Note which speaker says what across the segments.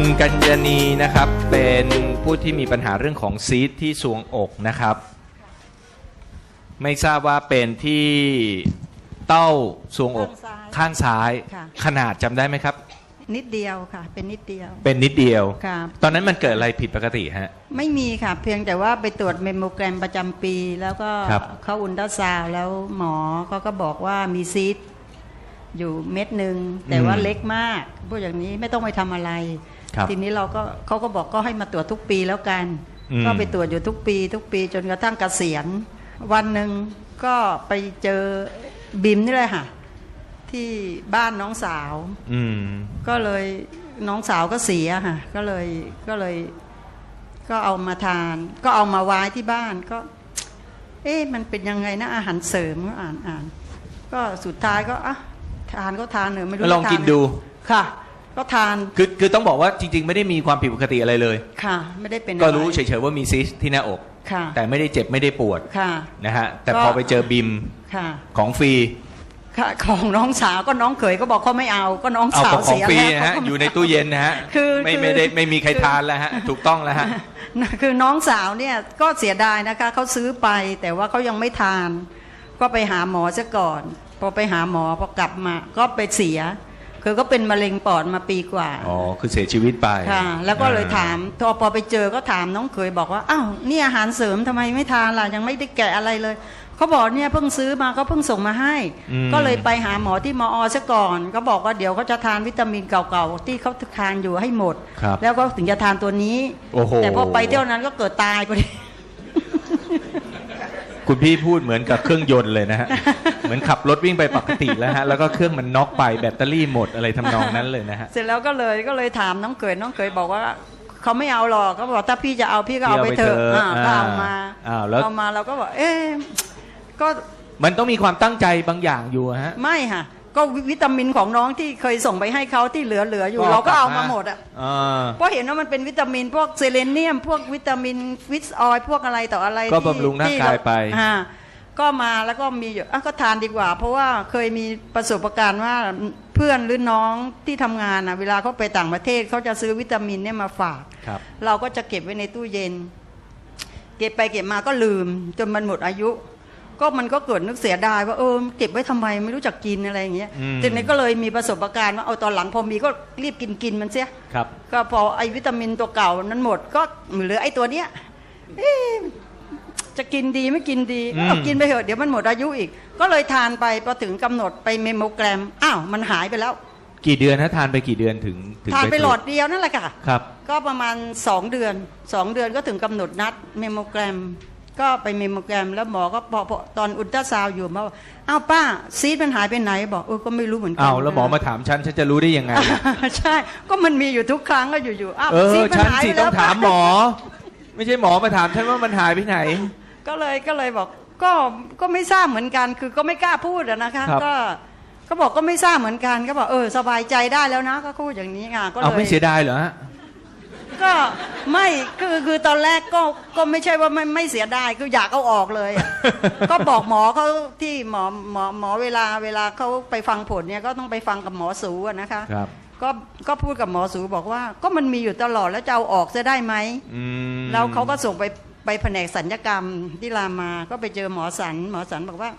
Speaker 1: คุณกัญญณีนะครับ เป็นผู้ที่มีปัญหาเรื่องของซีสที่สวงอกนะครับ ไม่ทราบว่าเป็นที่เต้าสวงอก
Speaker 2: ข้า
Speaker 1: ข้างง
Speaker 2: ซ้า
Speaker 1: ซ้ายย
Speaker 2: ค่ะ
Speaker 1: ขนาดจำได้ไหมครับ
Speaker 2: นิดเดียวค่ะ เป็นนิดเดียว
Speaker 1: เป็นนิดเดียว
Speaker 2: ค่ะ
Speaker 1: ตอนนั้นมันเกิดอะไรผิดปกติฮะ
Speaker 2: ไม่มีค่ะ เพียงแต่ว่าไปตรวจเมมโมแกรมประจำปี แล้วก็
Speaker 1: ครับ
Speaker 2: เข้าอุลตราซาวด์แล้วหมอเขาก็บอกว่ามีซีสต์อยู่เม็ดหนึ่งแต่ว่าเล็กมากพูดอย่างนี้ไม่ต้องไปทำอะไร
Speaker 1: ครับ
Speaker 2: ทีนี้เราก็เขาก็บอกก็ให้มาตรวจทุกปีแล้วกัน
Speaker 1: อืม
Speaker 2: ก็ไปตรวจอยู่ทุกปี ทุกปีจนกระทั่งเกษียณ วันหนึ่งก็ไปเจอบิมนี่เลยค่ะ ที่บ้านน้องสาว
Speaker 1: อืม
Speaker 2: ก็เลยน้องสาวก็เสียค่ะ ก็เลยก็เลย ก็เอามาทาน ก็เอามาไว้ที่บ้านก็ เอ๊ะมันเป็นยังไงนะอาหารเสริมก็อ่านอ่านก็สุดท้ายก็อะทานก็ทานเนอะไม่รู้
Speaker 1: ลอง
Speaker 2: จะทา
Speaker 1: กินดู
Speaker 2: ค่ะ ก็ทาน
Speaker 1: คือคือต้องบอกว่าจริง ๆ ไม่ได้มีความผิดปกติอะไรเลย
Speaker 2: ค่ะ ไม่ได้เป็น
Speaker 1: ก็รู้
Speaker 2: อะ
Speaker 1: เฉ
Speaker 2: ไย
Speaker 1: ๆว่ามีซีสที่หน้าอก
Speaker 2: ค่ะ
Speaker 1: แต่ไม่ได้เจ็บไม่ได้ปวด
Speaker 2: ค่ะ
Speaker 1: นะฮะแต่
Speaker 2: ก็
Speaker 1: พอไปเจอบิม
Speaker 2: ค่ะ
Speaker 1: ของฟรี
Speaker 2: ค่ะของน้องสาวก็น้องเขยก็บอกเขาไม่เอาก็น้อง
Speaker 1: เอา
Speaker 2: สา
Speaker 1: ข
Speaker 2: ว
Speaker 1: องของ
Speaker 2: เสีย
Speaker 1: ฟรี
Speaker 2: แล้ว
Speaker 1: นะฮะ
Speaker 2: เขาก็ไม่
Speaker 1: อยู่ในตู้เย็นนะฮะ
Speaker 2: คือ
Speaker 1: ไม่
Speaker 2: คือ
Speaker 1: ไม่ได้ไม่มีใคร
Speaker 2: คือ
Speaker 1: ทานแล้วฮะถูกต้องแล้วฮะ
Speaker 2: นะคือน้องสาวเนี่ยก็เสียดายนะคะเขาซื้อไปแต่ว่าเขายังไม่ทาน ก็ไปหาหมอซะก่อน พอไปหาหมอพอกลับมา ก็ไปเสีย คือก็เป็นมะเร็งปอดมาปีกว่า
Speaker 1: อ๋อคือเสียชีวิตไป
Speaker 2: ค่ะ แล้วก็เลย
Speaker 1: อ่
Speaker 2: ถามพอพอไปเจอก็ถามน้องเคยบอกว่าอ้าวนี่อาหารเสริมทำไมไม่ทานล่ะยังไม่ได้แกะอะไรเลยเขาบอกเนี่ยเพิ่งซื้อมาเขาเพิ่งส่งมาให้
Speaker 1: อืม
Speaker 2: ก็เลยไปหาหมอที่มอซะก่อน ก็บอกว่าเดี๋ยวเขาจะทานวิตามินเก่าๆที่เขาทานอยู่ให้หมด
Speaker 1: ครับ
Speaker 2: แล้วก็ถึงจะทานตัวนี้
Speaker 1: โอ้โห
Speaker 2: แต่พอไปเที่ยวนั้นก็เกิดตายพอดี
Speaker 1: คุณพี่พูดเหมือนกับเครื่องยนต์เลยนะฮะ เหมือนขับรถวิ่งไปปกติแล้วฮะ แล้วก็เครื่องมันน็อกไปแบตเตอรี่หมดอะไรทำนองนั้นเลยนะฮะ
Speaker 2: เสร็จแล้วก็เลยก็เลยถามน้องเขยน้องเขยบอกว่าเขาไม่เอาหรอกเขาบอกถ้าพี่จะเอาพี่ก็เอาไปเถอะ
Speaker 1: พี่เอาไปเถอะ
Speaker 2: อ่าก็เอามา
Speaker 1: อ้าวแล้ว
Speaker 2: เอามาเราก็บอกเอ๊ะก็
Speaker 1: มันต้องมีความตั้งใจบางอย่างอยู่อะฮะ
Speaker 2: ไม่ค่ะ ก็วิตามินของน้องที่เคยส่งไปให้เขาที่เหลือเหลืออยู่เราก็เอามาหมดอะ
Speaker 1: อ่า
Speaker 2: เพราะเห็นว่ามันเป็นวิตามินพวกเซเลเนียม พวกวิตามินฟิสออยพวกอะไรต่ออะไร
Speaker 1: ก็
Speaker 2: ที่
Speaker 1: บำรุงร่าง
Speaker 2: ที่
Speaker 1: กายไป
Speaker 2: อ่าก็มาแล้วก็มีอยู่อะก็ทานดีกว่า เพราะว่าเคยมีประสบการณ์ว่าเพื่อนหรือน้องที่ทำงานอะเวลาเขาไปต่างประเทศเขาจะซื้อวิตามินเนี่ยมาฝาก
Speaker 1: ครับ
Speaker 2: เราก็จะเก็บไว้ในตู้เย็น เก็บไปเก็บมาก็ลืม จนมันหมดอายุ ก็มันก็เกิดนึกเสียดายว่าเออเก็บไว้ทำไมไม่รู้จักกินอะไรอย่างเงี้ย
Speaker 1: อืม
Speaker 2: ทีนี้ก็เลยมีประสบการณ์ว่าเอาตอนหลังพอมีก็รีบกินกินมันเสีย
Speaker 1: ครับ
Speaker 2: ก็พอไอวิตามินตัวเก่านั้นหมดก็เหลือไอตัวเนี้ยเอ๊ะจะกินดีไม่กินดี
Speaker 1: อืม
Speaker 2: เอากินไปเถอะเดี๋ยวมันหมดอายุอีก ก็เลยทานไปพอถึงกำหนดไปเมมโมแกรมอ้าวมันหายไปแล้ว
Speaker 1: กี่เดือนฮะทานไปกี่เดือนถึงถึง
Speaker 2: ทานไป
Speaker 1: ตรวจ
Speaker 2: หลอดเดียวนั่นแหละค่ะ
Speaker 1: ครับ
Speaker 2: ก็ประมาณ 2 เดือน 2 เดือนก็ถึงกำหนดนัดเมมโมแกรม ก็ไปเมมโมแกรมแล้วหมอก็พอพอตอนอุลตราซาวด์อยู่มาบอกอ้าวป้าซีดมันหายไปไหนบอกเออก็ไม่รู้เหมือนกั
Speaker 1: อ้าวแล้วหมอมาถามฉันฉันจะรู้ได้ยังไง
Speaker 2: ใช่ ก็มันมีอยู่ทุกครั้งก็อยู่ๆอ้าว
Speaker 1: เอ
Speaker 2: ซี
Speaker 1: อ
Speaker 2: ดมัน
Speaker 1: ฉัน
Speaker 2: หาย
Speaker 1: สิ
Speaker 2: ไป
Speaker 1: ต้
Speaker 2: แล้
Speaker 1: อ
Speaker 2: ว
Speaker 1: งถามหมอ ไม่ใช่หมอมาถามฉันว่ามันหายไปไหน
Speaker 2: ก็เลยก็เลยบอกก็ก็ไม่ทราบเหมือนกันคือก็ไม่กล้าพูดอะนะคะ
Speaker 1: ครับ
Speaker 2: ก็ก็บอกก็ไม่ทราบเหมือนกัน ก็บอกเออสบายใจได้แล้วนะ ก็พูดอย่างนี้ค่ะก็เล
Speaker 1: เอา
Speaker 2: ย
Speaker 1: ไม่เสียดายเหรอฮะ
Speaker 2: ก็ไม่คือคือตอนแรกก็ก็ไม่ใช่ว่าไม่ไม่เสียดายคืออยากเอาออกเลยอะก็บอกหมอเขาที่หมอหมอหมอเวลาเวลาเขาไปฟังผลเนี่ยก็ต้องไปฟังกับหมอสูอะนะคะ
Speaker 1: ครับ
Speaker 2: ก็ก็พูดกับหมอสูบอกว่า ก็มันมีอยู่ตลอดแล้วจะเอาออกจะได้ไหม
Speaker 1: อืม
Speaker 2: แล้วเขาก็ส่งไปไปแผนกสัญญกรรมที่รามาก็ไปเจอหมอสัน หมอสันบอกว่า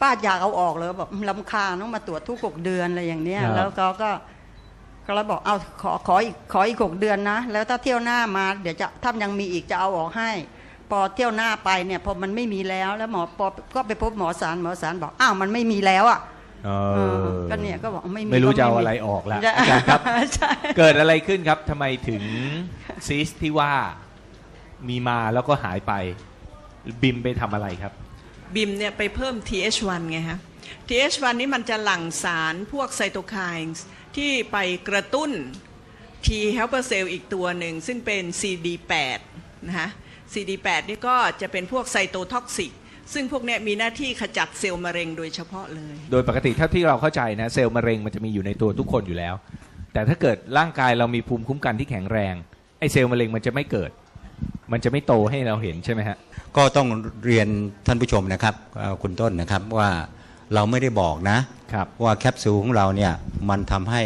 Speaker 2: ป้าอยากเอาออกเลยบอกลำคาญต้องมาตรวจทุกหกเดือนอะไรอย่างเนี้ย
Speaker 1: ครับ
Speaker 2: แล้วเขาก็ ก็เลยบอกเอาขอขออีกขออีกหกเดือนนะ แล้วถ้าเที่ยวหน้ามาเดี๋ยวจะถ้ายังมีอีกจะเอาออกให้ พอเที่ยวหน้าไปเนี่ยพอมันไม่มีแล้วแล้วหมอปอก็ไปพบหมอสารหมอสารบอกอ้าวมันไม่มีแล้วอะ
Speaker 1: เอ
Speaker 2: เอ
Speaker 1: อ
Speaker 2: อก็เนี่ยก็บอกไม่มี
Speaker 1: ไม่รู้
Speaker 2: ก็
Speaker 1: จะเอา
Speaker 2: มี
Speaker 1: อะไรออกละ
Speaker 2: ใช่
Speaker 1: อาจารย์ครับ
Speaker 2: ใช่
Speaker 1: เกิดอะไรขึ้นครับทำไมถึงซีสที่ว่ามีมาแล้วก็หายไป บิมไปทำอะไรครับ
Speaker 3: บิมเนี่ยไปเพิ่ม TH1 ไงฮะ TH1 นี่มันจะหลั่งสารพวกไซโตไคน์ ที่ไปกระตุ้น T helper cell อีกตัวหนึ่ง ซึ่งเป็น CD8 นะฮะ CD8 นี่ก็จะเป็นพวกไซโตท็อกซิกซึ่งพวกเนี้ยมีหน้าที่ขจัดเซลล์มะเร็งโดยเฉพาะเลย
Speaker 1: โดยปกติเท่าที่เราเข้าใจนะเซลล์มะเร็งมันจะมีอยู่ในตัวทุกคนอยู่แล้ว แต่ถ้าเกิดร่างกายเรามีภูมิคุ้มกันที่แข็งแรงไอ้เซลล์มะเร็งมันจะไม่เกิด มันจะไม่โตให้เราเห็นใช่ไหมฮะ
Speaker 4: ก็ต้องเรียนท่านผู้ชมนะครับเอ่อคุณต้นนะครับว่า เราไม่ได้บอกนะ
Speaker 1: ครับ
Speaker 4: ว่าแคปซูลของเราเนี่ยมันทำให้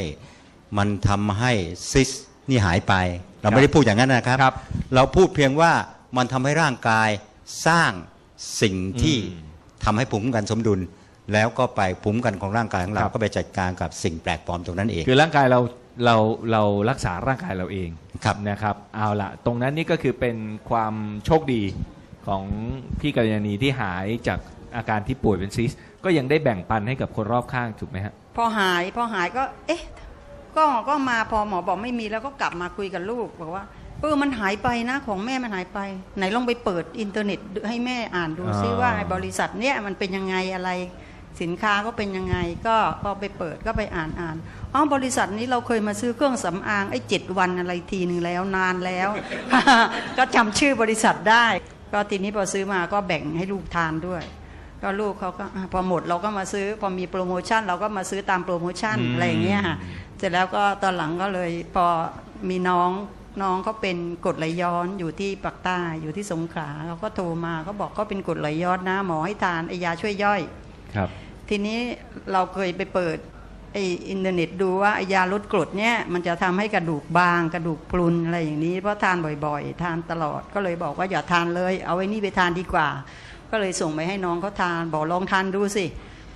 Speaker 4: มันทำให้ซิสนี่หายไป เรา
Speaker 1: ครับ
Speaker 4: ไม่ได้พูดอย่างนั้นนะครับ
Speaker 1: ครับ
Speaker 4: เราพูดเพียงว่ามันทำให้ร่างกายสร้างสิ่งที่
Speaker 1: อืม
Speaker 4: ทำให้ภูมิคุ้มกันสมดุล แล้วก็ไปภูมิคุ้มกันของร่างกายของเรา
Speaker 1: ครับ
Speaker 4: ก็ไปจัดการกับสิ่งแปลกปลอมตรงนั้นเอง
Speaker 1: คือร่างกายเราเราเรารักษาร่างกายเราเอง
Speaker 4: ครับ
Speaker 1: นะครับ เอาละตรงนั้นนี่ก็คือเป็นความโชคดีของพี่กัลยาณีที่หายจาก อาการที่ป่วยเป็นซิสต์ก็ยังได้แบ่งปันให้กับคนรอบข้างถูกไหมฮะ
Speaker 2: พอหายพอหายก็ เอ๊ะ ก็ก็มาพอหมอบอกไม่มีแล้วก็กลับมาคุยกับลูกบอกว่าเออมันหายไปนะของแม่มันหายไป ไหนลองไปเปิดอินเทอร์เน็ตให้แม่อ่านดูซิ
Speaker 1: อ่า
Speaker 2: ว่าไอ้บริษัทเนี้ยมันเป็นยังไงอะไรสินค้าก็เป็นยังไงก็ก็ไปเปิดก็ไปอ่านอ่านอ๋อบริษัทนี้เราเคยมาซื้อเครื่องสำอางไอ้เจ็ดวันอะไรทีหนึ่งแล้วนานแล้ว ก็จำชื่อบริษัทได้ ก็ทีนี้พอซื้อมาก็แบ่งให้ลูกทานด้วย ก็ลูกเขาก็อะพอหมดเราก็มาซื้อ พอมีโปรโมชั่น เราก็มาซื้อตามโปรโมชั่น
Speaker 1: อืม
Speaker 2: อะไรอย่างเงี้ยค่ะเสร็จแล้วก็ตอนหลังก็เลยพอมีน้องน้องเขาเป็นกรดไหลย้อนอยู่ที่ปักใต้อยู่ที่สงขลาเขาก็โทรมาเขาบอกเขาเป็นกรดไหลย้อนนะหมอให้ทานไอยาช่วยย่อย
Speaker 1: ครับ
Speaker 2: ทีนี้เราเคยไปเปิดไออินเทอร์เน็ตดูว่าไอยาลดกรดเนี่ยมันจะทำให้กระดูกบาง กระดูกพรุนอะไรอย่างนี้เพราะทานบ่อยๆ ทานตลอดก็เลยบอกว่าอย่าทานเลย เอาไว้นี่ไปทานดีกว่า ก็เลยส่งไปให้น้องเขาทานบอกลองทานดูสิ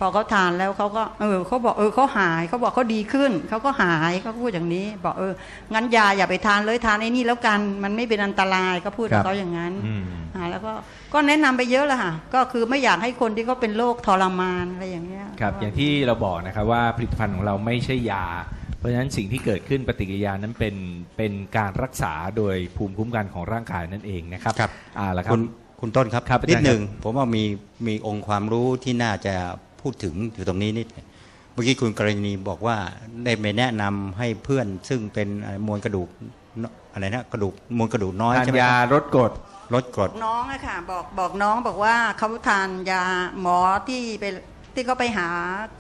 Speaker 2: พอเขาทานแล้วเขาก็เออเขาบอกเออเขาหายเขาบอกเขาดีขึ้นเขาก็หายเขาพูดอย่างนี้ บอกเอองั้นยาอย่าไปทานเลยทานไอ้นี่แล้วกันมันไม่เป็นอันตรายก็พูด
Speaker 1: ครั
Speaker 2: กับบเขาอย่างนั้น
Speaker 1: อืม
Speaker 2: อ่าแล้วก็ก็แนะนำไปเยอะแล้วค่ะก็คือไม่อยากให้คนที่เขาเป็นโรคทรมานอะไรอย่างเงี้ย
Speaker 1: ครับ อย่างที่เราบอกนะครับว่าผลิตภัณฑ์ของเราไม่ใช่ยา เพราะฉะนั้นสิ่งที่เกิดขึ้นปฏิกิริยานั้นเป็นเป็นการรักษาโดยภูมิคุ้มกันของร่างกายนั่นเองนะครับ
Speaker 4: ครับ
Speaker 1: อ่าละครั
Speaker 4: คุ
Speaker 1: บ
Speaker 4: ณ คุณต้นครับ
Speaker 1: ครับอาจารย์
Speaker 4: นิดหนึ่งผมว่ามีมีองค์ความรู้ที่น่าจะพูดถึงอยู่ตรงนี้นิดเมื่อกี้คุณกรณีบอกว่าได้ไปแนะนำให้เพื่อนซึ่งเป็นอะไรมวลกระดูกอะไรนะกระดูกมวลกระดูกน้อย
Speaker 1: ทาน
Speaker 4: ใช่ไหม
Speaker 1: ยา
Speaker 4: ครับ
Speaker 1: ลดกรด
Speaker 4: ลดกรด
Speaker 2: น้องอะค่ะบอกบอกน้องบอกว่าเขาทานยาหมอที่ไปที่เขาไปหา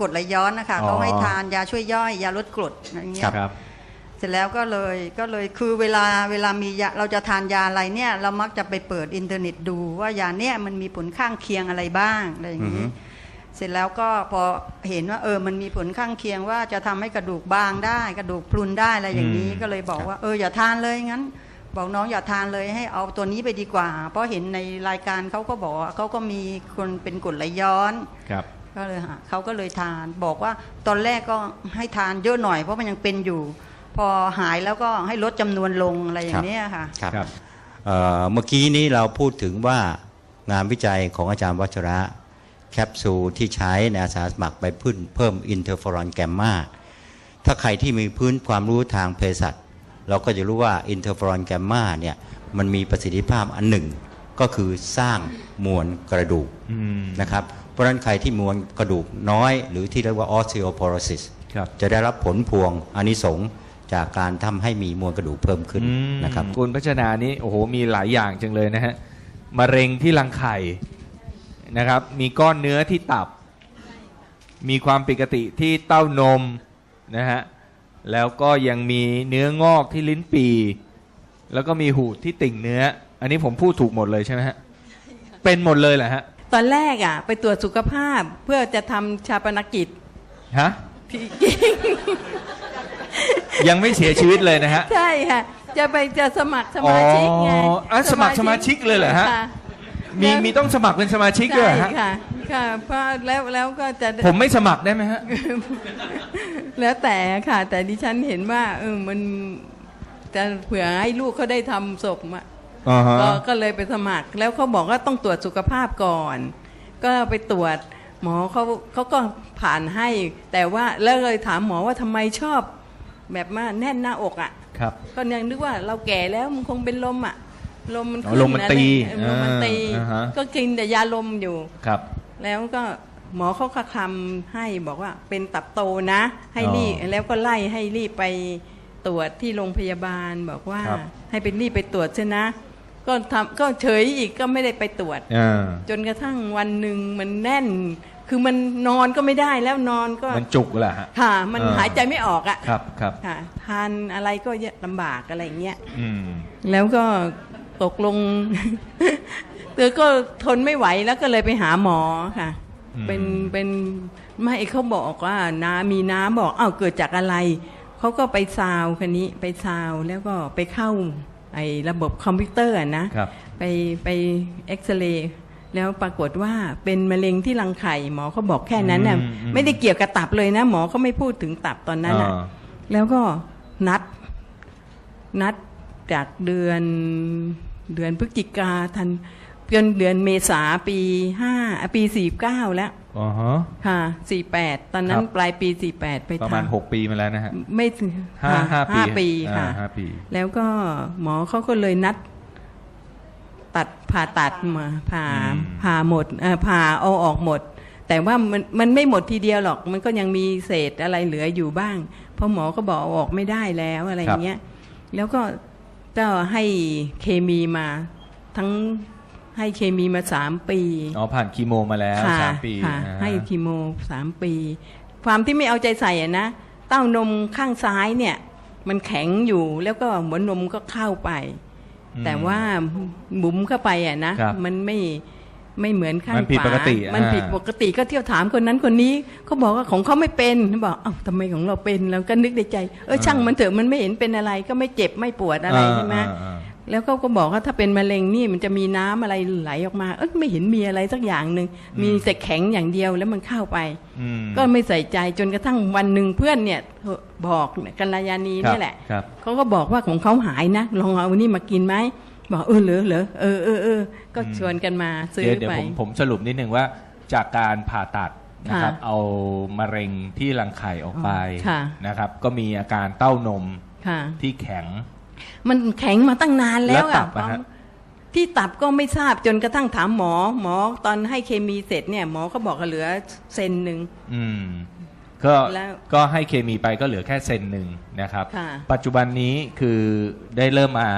Speaker 2: กรดไหลย้อนนะคะ
Speaker 1: อ๋อ
Speaker 2: เขาให้ทานยาช่วยย่อยยาลดกรดอะไรเงี้ย
Speaker 1: ครับ
Speaker 2: เสร็จแล้วก็เลยก็เลยคือเวลาเวลามียาเราจะทานยาอะไรเนี่ย เรามักจะไปเปิดอินเทอร์เน็ตดูว่ายาเนี่ยมันมีผลข้างเคียงอะไรบ้างอะไรอย่าง
Speaker 4: อือฮึ
Speaker 2: นี้เสร็จแล้วก็พอเห็นว่าเออมันมีผลข้างเคียงว่าจะทำให้กระดูกบางได้ กระดูกพรุนได้อะไรอย่างนี้
Speaker 1: อืม
Speaker 2: ก็เลยบอกว่าเอออย่าทานเลยงั้น บอกน้องอย่าทานเลยให้เอาตัวนี้ไปดีกว่า เพราะเห็นในรายการเขาก็บอกว่าเขาก็มีคนเป็นกรดไหลย้อน
Speaker 1: ครับ
Speaker 2: ก็เลยหาเขาก็เลยทาน บอกว่าตอนแรกก็ให้ทานเยอะหน่อยเพราะมันยังเป็นอยู่ พอหายแล้วก็ให้ลดจำนวนลงอะไรอย่างเนี้ยค่ะ
Speaker 4: ครับ
Speaker 1: ครับ
Speaker 4: เอ่อเมื่อกี้นี้เราพูดถึงว่างานวิจัยของอาจารย์วัชระ แคปซูลที่ใช้ในอาสาสมัครไปพึ่นเพิ่มอินเทอร์ฟอรอนแกมมาถ้าใครที่มีพื้นความรู้ทางเภสัชเราก็จะรู้ว่าอินเทอร์ฟอรอนแกมมาเนี่ยมันมีประสิทธิภาพอันหนึ่ง ก็คือสร้างมวลกระดูก
Speaker 1: อืม
Speaker 4: นะครับ เพราะฉะนั้นใครที่มวลกระดูกน้อย หรือที่เรียกว่า osteoporosis
Speaker 1: ครับ
Speaker 4: จะได้รับผลพวงอานิสงส์ จากการทำให้มีมวลกระดูกเพิ่มขึ้น
Speaker 1: อืม
Speaker 4: นะครับ
Speaker 1: คุณพัชนานี้โอ้โหมีหลายอย่างจังเลยนะฮะมะเร็งที่รังไข่นะครับ มีก้อนเนื้อที่ตับ มีความปกติที่เต้านมนะฮะแล้วก็ยังมีเนื้องอกที่ลิ้นปี แล้วก็มีหูดที่ติ่งเนื้อ อันนี้ผมพูดถูกหมดเลยใช่ไหมฮะเป็นหมดเลยเหรอฮะ
Speaker 5: ตอนแรกอะ ไปตรวจสุขภาพเพื่อจะทำชาปนกิจ
Speaker 1: ฮะ
Speaker 5: ที่จริง
Speaker 1: ยังไม่เสียชีวิตเลยนะฮะ
Speaker 5: ใช่ค่ะ จะไปจะสมัครสมาชิกไง
Speaker 1: อ๋ออะสมัครสมาชิกเลยเหรอฮะ
Speaker 5: ค่
Speaker 1: มีมีต้องสมัครเป็นสมาชิกด้วยเหรอ
Speaker 5: ใช่
Speaker 1: ฮะ
Speaker 5: ค่ะ ค่ะเพราะแล้วแล้วก็จะ
Speaker 1: ผมไม่สมัครได้ไหมฮะ
Speaker 5: แล้วแต่ค่ะ แต่ดิฉันเห็นว่าเออมันจะเผื่อให้ลูกเขาได้ทำศพอะ
Speaker 1: อ่าฮะ
Speaker 5: ก็ก็เลยไปสมัครแล้วเขาบอกว่าต้องตรวจสุขภาพก่อน ก็ไปตรวจหมอเขาเขาก็ผ่านให้ แต่ว่าแล้วเลยถามหมอว่าทำไมชอบ แบบว่าแน่นหน้าอกอะ
Speaker 1: ครับ
Speaker 5: ก็ยังนึกว่าเราแก่แล้วมันคงเป็นลมอะ ลมมัน
Speaker 1: อ๋อ
Speaker 5: ขึ้น
Speaker 1: ลมมันตี
Speaker 5: อะไรเออลมมันตี
Speaker 1: อ่าฮะ
Speaker 5: ก็กินแต่ยาลมอยู่
Speaker 1: ครับ
Speaker 5: แล้วก็หมอเขาก็คำให้บอกว่าเป็นตับโตนะ ให้รีบ
Speaker 1: อ๋อ
Speaker 5: แล้วก็ไล่ให้รีบไปตรวจที่โรงพยาบาลบอกว่า
Speaker 1: ครับ
Speaker 5: ให้เป็นรีบไปตรวจใช่นะ ก็ทำก็เฉยอีกก็ไม่ได้ไปตรวจ
Speaker 1: อ่า
Speaker 5: จนกระทั่งวันหนึ่งมันแน่น คือมันนอนก็ไม่ได้แล้วนอนก็
Speaker 1: มันจุกแหละฮะ
Speaker 5: ค่ะ มัน
Speaker 1: อ่า
Speaker 5: หายใจไม่ออกอะ
Speaker 1: ครับครับ
Speaker 5: ค่ะทานอะไรก็เยอะลำบากอะไรอย่างเงี้ย
Speaker 1: อืม
Speaker 5: แล้วก็ตกลงเธอก็ทนไม่ไหวแล้วก็เลยไปหาหมอค่ะ
Speaker 1: อืม
Speaker 5: เป็นเป็นไม่เขาบอกว่าน้ำมีน้ำบอกอ้าวเกิดจากอะไรเขาก็ไปซาวคันนี้ไปซาวแล้วก็ไปเข้าไอ้ระบบคอมพิวเตอร์อะนะ
Speaker 1: ครับ
Speaker 5: ไปไปเอ็กซเรย์ แล้วปรากฏว่าเป็นมะเร็งที่รังไข่หมอเขาบอกแค่นั้นน่ะ
Speaker 1: อืมอืม
Speaker 5: ไม่ได้เกี่ยวกับตับเลยนะ หมอเขาไม่พูดถึงตับตอนนั้นน่ะ
Speaker 1: อ่า
Speaker 5: แล้วก็นัด นัดจากเดือนเดือนพฤศจิกาทันจนเดือนเมษาปีห้าปีสี่เก้าแล้ว
Speaker 1: อ๋อฮะ
Speaker 5: ค่ะสี่แปดตอนนั้
Speaker 1: คนรับ
Speaker 5: ปลายปีสี่แปดไป
Speaker 1: ประมาณ
Speaker 5: ทำ
Speaker 1: หกปีมาแล้วนะฮะ
Speaker 5: ไม่ถึง
Speaker 1: ห้า
Speaker 5: ค่ะ
Speaker 1: ห้าปี
Speaker 5: ห้าปี
Speaker 1: อ่า
Speaker 5: ค่ะ
Speaker 1: ห้าปี
Speaker 5: แล้วก็หมอเขาก็เลยนัด ตัดผ่าตัดมาผ่าผ่าหมดเอ่อผ่าเอาออกหมด แต่ว่ามันมันไม่หมดทีเดียวหรอก มันก็ยังมีเศษอะไรเหลืออยู่บ้าง เพราะหมอก็บอกเอาออกไม่ได้แล้วอะไรอย่างเงี้ยแล้วก็ก็ให้เคมีมาทั้งให้เคมีมาสามปี
Speaker 1: อ๋อผ่านคีโมมาแล้ว
Speaker 5: ค่ะ
Speaker 1: สามปี
Speaker 5: ค่ะ
Speaker 1: อ่า
Speaker 5: ให้คีโมสามปี ความที่ไม่เอาใจใส่อะนะเต้านมข้างซ้ายเนี่ย มันแข็งอยู่แล้วก็หัวนมก็เข้าไป
Speaker 1: อืม
Speaker 5: แต่ว่าบุ๋มเข้าไปอะนะ
Speaker 1: ครับ
Speaker 5: มันไม่ไม่เหมือนข้าง
Speaker 1: มันผิด
Speaker 5: ขวา
Speaker 1: ปกติ
Speaker 5: มัน
Speaker 1: อ่า
Speaker 5: ผิดปกติก็เที่ยวถามคนนั้นคนนี้เขาบอกว่าของเขาไม่เป็นเขาบอกเอ้าทำไมของเราเป็นเราก็นึกในใจ เออช่างมันเถอะมันไม่เห็นเป็นอะไรก็ไม่เจ็บไม่ปวดอะไรใช่ไหม
Speaker 1: อ่าอ่า
Speaker 5: แล้วก็ก็บอกว่าถ้าเป็นมะเร็งนี่มันจะมีน้ำอะไรไหลออกมา เออไม่เห็นมีอะไรสักอย่างหนึ่งมีแต่แข็งอย่างเดียวแล้วมันเข้าไป
Speaker 1: อืม
Speaker 5: ก็ไม่ใส่ใจจนกระทั่งวันหนึ่งเพื่อนเนี่ยบอกกัลยาณี
Speaker 1: ครับ
Speaker 5: นี่แหละ
Speaker 1: ครับ
Speaker 5: เขาก็บอกว่าของเขาหายนะลองเอาอันนี้มากินไหมบอกเออเหรอเหรอเออเออเออก็ชวนกันมาซื้อ
Speaker 1: เดี๋ยวเดี๋ยว
Speaker 5: ไป
Speaker 1: ผมผมสรุปนิดนึงว่าจากการผ่าตัดนะครับ
Speaker 5: ค่ะ
Speaker 1: เอามะเร็งที่รังไข่ออกไป
Speaker 5: ค่ะ
Speaker 1: นะครับ ก็มีอาการเต้านม
Speaker 5: ค่ะ
Speaker 1: ที่แข็ง
Speaker 5: มันแข็งมาตั้งนานแล้ว
Speaker 1: แล้วตั
Speaker 5: อะ
Speaker 1: บอะฮะ
Speaker 5: ที่ตับก็ไม่ทราบจนกระทั่งถามหมอ หมอตอนให้เคมีเสร็จเนี่ยหมอก็บอกว่าเหลือเซนหนึ่ง
Speaker 1: อืมก็
Speaker 5: แล้ว
Speaker 1: ก็ให้เคมีไปก็เหลือแค่เซนหนึ่งนะครับ
Speaker 5: ค่ะ
Speaker 1: ปัจจุบันนี้คือได้เริ่มมา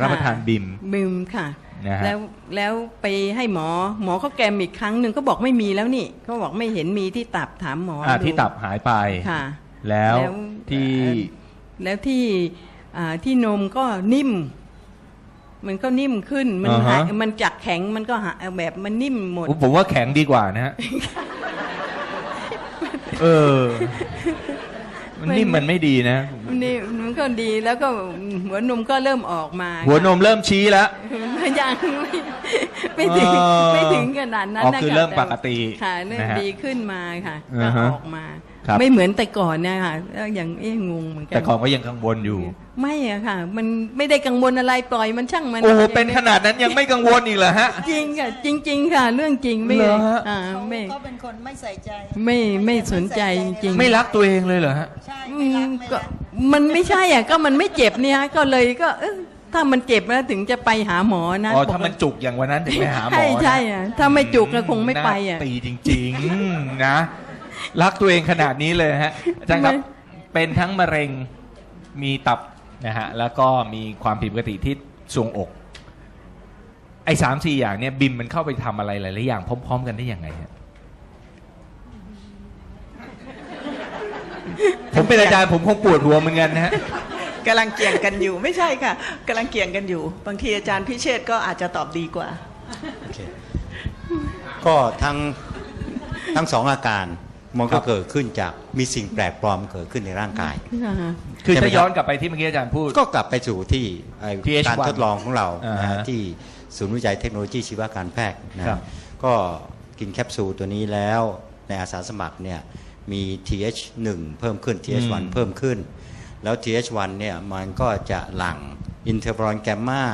Speaker 1: รับประทานบิม
Speaker 5: บิมค่ะ
Speaker 1: นะฮะ
Speaker 5: แล้วแล้วไปให้หมอหมอเขาแกมอีกครั้งหนึ่งก็บอกไม่มีแล้วนี่เขาบอกไม่เห็นมีที่ตับถามหมอ
Speaker 1: อ่า
Speaker 5: ดู
Speaker 1: ที่ตับหายไป
Speaker 5: ค่ะ
Speaker 1: แล้ว
Speaker 5: แล้ว
Speaker 1: ที่
Speaker 5: เอ่อแล้วที่อ่า ที่นมก็นิ่ม มันก็นิ่มขึ้น มัน
Speaker 1: อ่าฮะ
Speaker 5: หายมันจากแข็งมันก็หาแบบมันนิ่มหมด
Speaker 1: ผมว่าแข็งดีกว่านะฮะ เออ มันนิ่มมันไม่ดีนะ
Speaker 5: นี่มันก็ดีแล้วก็หัวนมก็เริ่มออกมา
Speaker 1: หัวนมเริ่มชี้แล้ว
Speaker 5: ยังไม่ไม่ถึง
Speaker 1: เออ
Speaker 5: ไม่ถึงขนาดนั้น
Speaker 1: อ๋อ
Speaker 5: นะ
Speaker 1: คือ
Speaker 5: ค่ะ
Speaker 1: เริ่ม
Speaker 5: แต่
Speaker 1: ปกติ
Speaker 5: ค่ะเริ่ม
Speaker 1: นะฮะ
Speaker 5: ดีขึ้นมาค่ะ
Speaker 1: อ่า
Speaker 5: ก็
Speaker 1: ฮะ
Speaker 5: ออกมา
Speaker 1: ครับ
Speaker 5: ไม่เหมือนแต่ก่อนเนี่ยค่ะแล้วอย่างเอ๊ะงงเหมือนกั
Speaker 1: แต่ก่อนก็ยังกังวลอยู่
Speaker 5: ไม่อะค่ะ มันไม่ได้กังวลอะไรปล่อยมันช่างมัน
Speaker 1: โอ้โห
Speaker 5: ย่ง
Speaker 1: เป็นขนาดนั้นยังไม่กังวลอีกเหรอฮะ
Speaker 5: จริงค่ะจริง ๆ ค่ะ เรื่องจริงไม่
Speaker 1: เหรอฮะ
Speaker 5: อ่าไม่
Speaker 2: เขาเป็นคนไม่ใส่ใจ
Speaker 5: ไม่ไม่สนใจจริง
Speaker 1: ไม่รักตัวเองเลยเหรอฮะ
Speaker 2: ใช่
Speaker 5: อื
Speaker 2: ไม่รั
Speaker 5: ม
Speaker 2: กไม่
Speaker 5: ก็
Speaker 2: รัก
Speaker 5: มันไม่ใช่อะก็มันไม่เจ็บเนี่ยก็เลยก็เอ๊ะถ้ามันเจ็บแล้วถึงจะไปหาหมอนะ
Speaker 1: อ๋อ ถ้ามันจุกอย่างวันนั้นถึงไปหาหมอ
Speaker 5: ใช่
Speaker 1: นะ
Speaker 5: ใช่อะถ้าไม่จุกก็คงไม่ไปอะ
Speaker 1: น่าตีจริง ๆ นะ รักตัวเองขนาดนี้เลยฮะอาจารย์ครับ
Speaker 5: ไม่
Speaker 1: เป็นทั้งมะเร็งมีตับนะฮะแล้วก็มีความผิดปกติที่ทรวงอก ไอ้สามสี่อย่างเนี่ยบิมมันเข้าไปทำอะไรหลายๆอย่างพร้อม ๆ กันได้ยังไงฮะผมเป็นอาจารย์ผมคงปวดหัวเหมือนกันนะฮะ
Speaker 3: กำลังเกี่ยงกันอยู่ไม่ใช่ค่ะกำลังเกี่ยงกันอยู่ บางทีอาจารย์พิเชษก็อาจจะตอบดีกว่า
Speaker 4: โอเคก็ทั้งทั้งสองอาการ มัน
Speaker 1: ครั
Speaker 4: ก็
Speaker 1: บ
Speaker 4: เกิดขึ้นจากมีสิ่งแปลกปลอมเกิดขึ้นในร่างกาย
Speaker 5: ค่ะ
Speaker 1: คือ
Speaker 4: ใช่ไหม
Speaker 1: ถ้าย้อนกลับไปที่เมื่อกี้อาจารย์พูด
Speaker 4: ก็กลับไปสู่ที่ไอ้
Speaker 1: TH1
Speaker 4: การทดลองของเรา
Speaker 1: อ่าฮะ
Speaker 4: นะฮะที่ศูนย์วิจัยเทคโนโลยีชีวการแพทย์นะครับก็กินแคปซูลตัวนี้แล้วในอาสาสมัครเนี่ยมี TH1 เพิ่มขึ้น TH1 เพิ่มขึ้น แล้ว TH1 เนี่ยมันก็จะหลั่งอินเทอร์ฟรอนแกมมา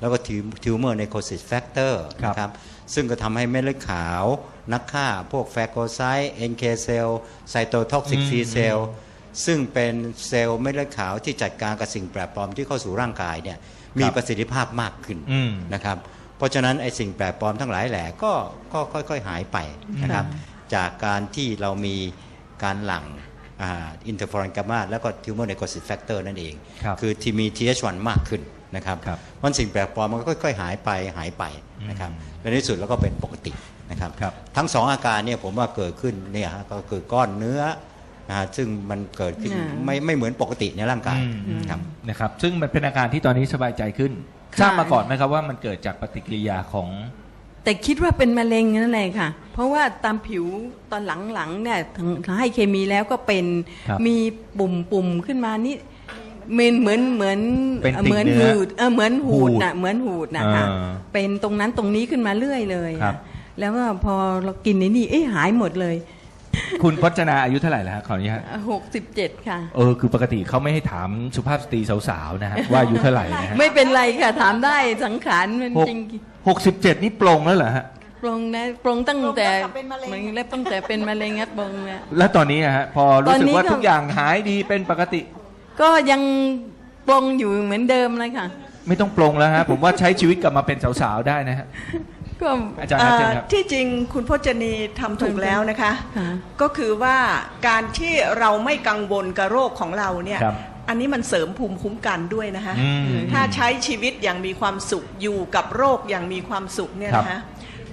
Speaker 4: แล้วก็ทิวเมอร์ในโคซิสแฟกเตอร์
Speaker 1: ครับ
Speaker 4: นะครับซึ่งก็ทำให้เม็ดเลือดขาว นักฆ่า พวกแฟโกไซต์เอนเคเซลไซโตท็อกซิก
Speaker 1: อืม
Speaker 4: ซีเซลซึ่งเป็นเซลล์เม็ดเลือดขาวที่จัดการกับสิ่งแปลกปลอมที่เข้าสู่ร่างกายเนี่ยมีประสิทธิภาพมากขึ้น
Speaker 1: อืม
Speaker 4: นะครับ เพราะฉะนั้นไอ้สิ่งแปลกปลอมทั้งหลายแหล่ก็ก็ค่อย ๆ หายไปนะครับ จากการที่เรามีการหลั่งอินเตอร์ฟอรอนกามาแล้วก็ทิวเมอร์ไนโคซิสแฟกเตอร์นั่นเอง
Speaker 1: ครับ
Speaker 4: คือที่มี TH1 มากขึ้นนะครับ
Speaker 1: ครับ
Speaker 4: มันสิ่งแปลกปลอมมันก็ค่อย ๆ หายไปหายไปนะครับและในที่สุดแล้วก็เป็นปกติ นะครับ
Speaker 1: ครับ
Speaker 4: ทั้งสองอาการเนี่ยผมว่าเกิดขึ้นเนี่ยฮะก็คือก้อนเนื้อนะฮะซึ่งมันเกิดขึ้น
Speaker 5: อ่า
Speaker 4: ไม่ไม่เหมือนปกติในร่างกาย
Speaker 1: อืม
Speaker 4: ครับ
Speaker 1: นะครับ ซึ่งมันเป็นอาการที่ตอนนี้สบายใจขึ้น
Speaker 5: ค่ะ
Speaker 1: ทราบมาก่อนไหมครับว่ามันเกิดจากปฏิกิริยาของ
Speaker 5: แต่คิดว่าเป็นมะเร็งนั่นแหละค่ะ เพราะว่าตามผิวตอนหลังๆเนี่ยถึงให้เคมีแล้วก็เป็น
Speaker 1: ครับ
Speaker 5: มีปุ่มปุ่มๆขึ้นมานี่เหมือนเหมือนเหมือน
Speaker 1: เป็นติ่ง
Speaker 5: เหมือน
Speaker 1: เนื้อ
Speaker 5: หูดเออเหมือนหูด
Speaker 1: หูด
Speaker 5: น่ะเหมือนหูดนะคะ
Speaker 1: อ่า
Speaker 5: เป็นตรงนั้นตรงนี้ขึ้นมาเรื่อยเลย
Speaker 1: ครับ
Speaker 5: อะ แล้วก็พอเรากินในนี่เอ๊ะหายหมดเลย
Speaker 1: คุณพจนาอายุเท่าไหร่แล้วฮะขออนุญาต
Speaker 5: หกสิบเจ็ดค่ะ
Speaker 1: เออคือปกติเขาไม่ให้ถามสุภาพสตรีสาวๆนะฮะว่าอายุเท่าไหร่นะฮะ
Speaker 5: ไม่เป็นไรค่ะถามได้สังขารมัน
Speaker 1: หก
Speaker 5: จริง
Speaker 1: หกสิบเจ็ดนี่ปลงแล้วเหรอฮะ
Speaker 5: ปรงนะปรงตั้งแต่
Speaker 2: ปรงตั้งแต่เป็นมะเร็ง
Speaker 5: มันเล็บตั้งแต่เป็นมะเร็งครับปรงนะ
Speaker 1: แล้วตอนนี้อะฮะพอรู้สึกว่า
Speaker 5: ตอนนี้ก็
Speaker 1: ทุกอย่างหายดีเป็นปกติ
Speaker 5: ก็ยังปรงอยู่เหมือนเดิมเลยค่ะ
Speaker 1: ไม่ต้องปลงแล้วฮะผมว่าใช้ชีวิตกลับมาเป็นสาวๆได้นะฮะ
Speaker 5: ก็
Speaker 1: อาจารย์ครับเชิญ
Speaker 3: เอ่อ
Speaker 1: ครับ
Speaker 3: ที่จริงคุณพจนีทำถูกแล้วนะคะ
Speaker 5: ค่ะ
Speaker 3: ก็คือว่าการที่เราไม่กังวลกับโรคของเราเนี่ย
Speaker 1: ครับ
Speaker 3: อันนี้มันเสริมภูมิคุ้มกันด้วยนะคะ
Speaker 1: อืม
Speaker 3: ถ้าใช้ชีวิตอย่างมีความสุขอยู่กับโรคอย่างมีความสุขเนี่ย
Speaker 1: ครับ
Speaker 3: นะคะ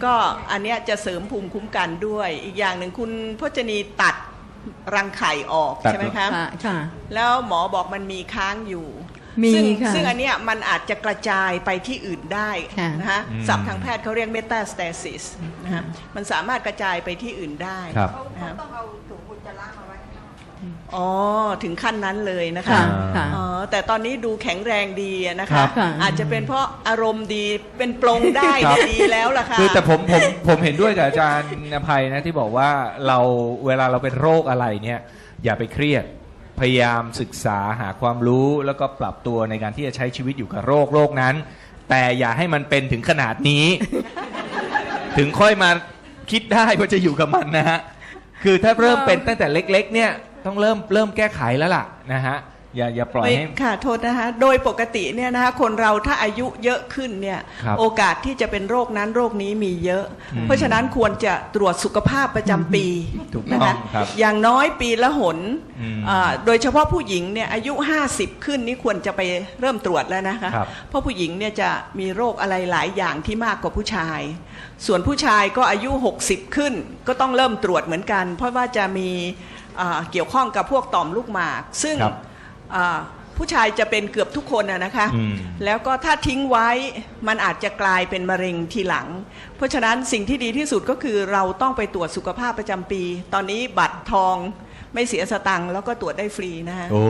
Speaker 3: ก็อันเนี้ยจะเสริมภูมิคุ้มกันด้วย อีกอย่างหนึ่งคุณพจนีตัดรังไข่ออก
Speaker 1: ตัด
Speaker 3: ใช่ไหมคะ
Speaker 5: ค่ะค่ะ
Speaker 3: แล้วหมอบอกมันมีค้างอยู่
Speaker 5: มี
Speaker 3: ซึ่ง
Speaker 5: ค่ะ
Speaker 3: ซึ่งอันเนี้ยมันอาจจะกระจายไปที่อื่นได้
Speaker 5: ค่ะ
Speaker 3: นะคะ
Speaker 1: อืม
Speaker 3: ศัพท์ทางแพทย์เขาเรียกเมตาสเตซิสนะคะมันสามารถกระจายไปที่อื่นได้
Speaker 1: ครับ
Speaker 3: นะคะ
Speaker 2: ต้องเอาถุงอุจจาระมาไว้
Speaker 3: อ๋อ ถึงขั้นนั้นเลยนะคะ
Speaker 5: ค่ะค่ะ
Speaker 3: อ๋อ แต่ตอนนี้ดูแข็งแรงดีอะนะ
Speaker 1: ครั
Speaker 3: คะ
Speaker 1: บ
Speaker 5: ค่ะ
Speaker 3: อาจจะเป็นเพราะอารมณ์ดีเป็นปลงได้
Speaker 1: ครับ
Speaker 3: ดีแล้วล่ะค่ะ
Speaker 1: คือแต่ผมผมผมเห็นด้วยกับอาจารย์อภัยนะที่บอกว่าเราเวลาเราเป็นโรคอะไรเนี่ย อย่าไปเครียด พยายามศึกษาหาความรู้แล้วก็ปรับตัวในการที่จะใช้ชีวิตอยู่กับโรคโรคนั้น แต่อย่าให้มันเป็นถึงขนาดนี้ ถึงค่อยมาคิดได้ว่าจะอยู่กับมันนะฮะ คือถ้าเริ่มเป็นตั้งแต่เล็ก ๆ เนี่ย ต้องเริ่มเริ่มแก้ไขแล้วล่ะนะฮะ อย่าอย่าปล่อย
Speaker 3: ไม่
Speaker 1: ให้
Speaker 3: ค่ะโทษนะคะโดยปกติเนี่ยนะคะคนเราถ้าอายุเยอะขึ้นเนี่ย
Speaker 1: ครับ
Speaker 3: โอกาสที่จะเป็นโรคนั้นโรคนี้มีเยอะ
Speaker 1: อืม
Speaker 3: เพราะฉะนั้นควรจะตรวจสุขภาพประจำปี
Speaker 1: ถูกต้อง
Speaker 3: นะคะ
Speaker 1: ครับ
Speaker 3: อย่างน้อยปีละหน
Speaker 1: อืม
Speaker 3: อ่าโดยเฉพาะผู้หญิงเนี่ยอายุ 50 ขึ้นนี่ควรจะไปเริ่มตรวจแล้วนะคะ
Speaker 1: ครับ
Speaker 3: เพราะผู้หญิงเนี่ยจะมีโรคอะไรหลายอย่างที่มากกว่าผู้ชาย ส่วนผู้ชายก็อายุ 60 ขึ้น ก็ต้องเริ่มตรวจเหมือนกัน เพราะว่าจะมีอ่าเกี่ยวข้องกับพวกต่อมลูกหมาก ซึ่ง
Speaker 1: ครับ
Speaker 3: อ่าผู้ชายจะเป็นเกือบทุกคนนะนะคะ
Speaker 1: อืม
Speaker 3: แล้วก็ถ้าทิ้งไว้มันอาจจะกลายเป็นมะเร็งทีหลัง เพราะฉะนั้นสิ่งที่ดีที่สุดก็คือเราต้องไปตรวจสุขภาพประจำปี ตอนนี้บัตรทองไม่เสียสตังค์แล้วก็ตรวจได้ฟรีนะฮะ
Speaker 1: โอ้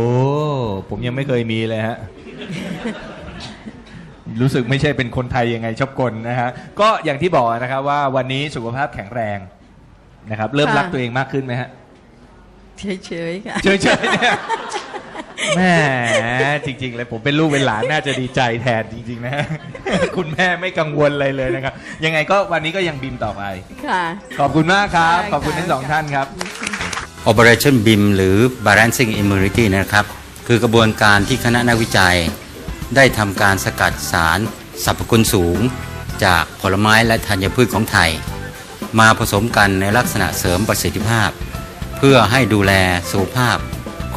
Speaker 1: ผมยังไม่เคยมีเลยฮะ รู้สึกไม่ใช่เป็นคนไทยยังไงชอบกลนะฮะ ก็อย่างที่บอกนะครับว่าวันนี้สุขภาพแข็งแรงนะครับ เริ่ม
Speaker 5: ค่ะ
Speaker 1: รักตัวเองมากขึ้นไหมฮะ
Speaker 5: เฉยๆค่ะ
Speaker 1: เฉยๆเนี่ย แม่จริง ๆ เลยผมเป็นลูกเป็นหลานน่าจะดีใจแทนจริง ๆนะฮะคุณแม่ไม่กังวลอะไรเลยนะครับ ยังไงก็วันนี้ก็ยังบิมต่อไป
Speaker 5: ค่ะ
Speaker 1: ขอบคุณมากครับ
Speaker 5: ได้
Speaker 1: ขอบคุณ
Speaker 5: ค่ะ
Speaker 1: ทั้งสองท่านครับ
Speaker 4: Operation BIM หรือ Balancing Immunity นะครับ คือกระบวนการที่คณะนักวิจัย ได้ทำการสกัดสารสรรพคุณสูง จากผลไม้และธัญพืชของไทย มาผสมกันในลักษณะเสริมประสิทธิภาพ เพื่อให้ดูแลสุขภาพ